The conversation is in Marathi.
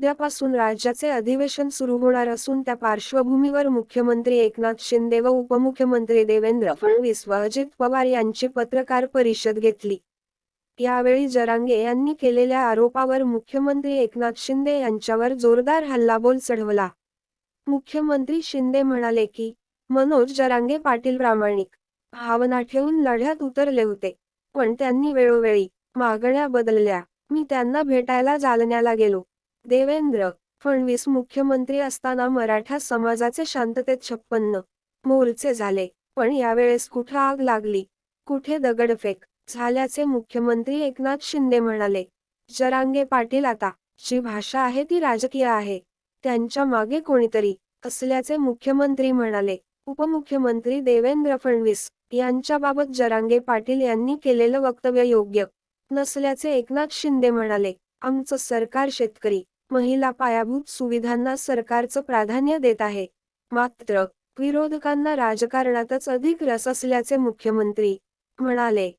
उद्यापासून राज्याचे अधिवेशन सुरू होणार असून त्या पार्श्वभूमीवर मुख्यमंत्री एकनाथ शिंदे व उपमुख्यमंत्री देवेंद्र फडणवीस व अजित पवार यांची पत्रकार परिषद घेतली. यावेळी जरांगे यांनी केलेल्या आरोपावर मुख्यमंत्री एकनाथ शिंदे यांच्यावर जोरदार हल्लाबोल चढवला. मुख्यमंत्री शिंदे म्हणाले की मनोज जरांगे पाटील प्रामाणिक. भावना ठेवून लढ्यात उतरले होते. पण त्यांनी वेळोवेळी मागण्या बदलल्या. मी त्यांना भेटायला जालन्याला गेलो. देवेंद्र फडणवीस मुख्यमंत्री असताना मराठा समाजाचे शांततेत छप्पन्न मोर्चे झाले. पण यावेळेस कुठं आग लागली? कुठे दगडफेक? झाल्याचे मुख्यमंत्री एकनाथ शिंदे म्हणाले. जरांगे पाटील आता जी भाषा आहे ती राजकीय आहे. त्यांच्या मागे कोणीतरी असल्याचे मुख्यमंत्री म्हणाले. उपमुख्यमंत्री देवेंद्र फडणवीस यांच्याबाबत जरांगे पाटील यांनी केलेलं वक्तव्य योग्य नसल्याचे एकनाथ शिंदे म्हणाले. आमचं सरकार शेतकरी महिला पायाभूत सुविधांना सरकारचं प्राधान्य देत आहे. मात्र विरोधकांना राजकारणातच अधिक रस असल्याचे मुख्यमंत्री म्हणाले.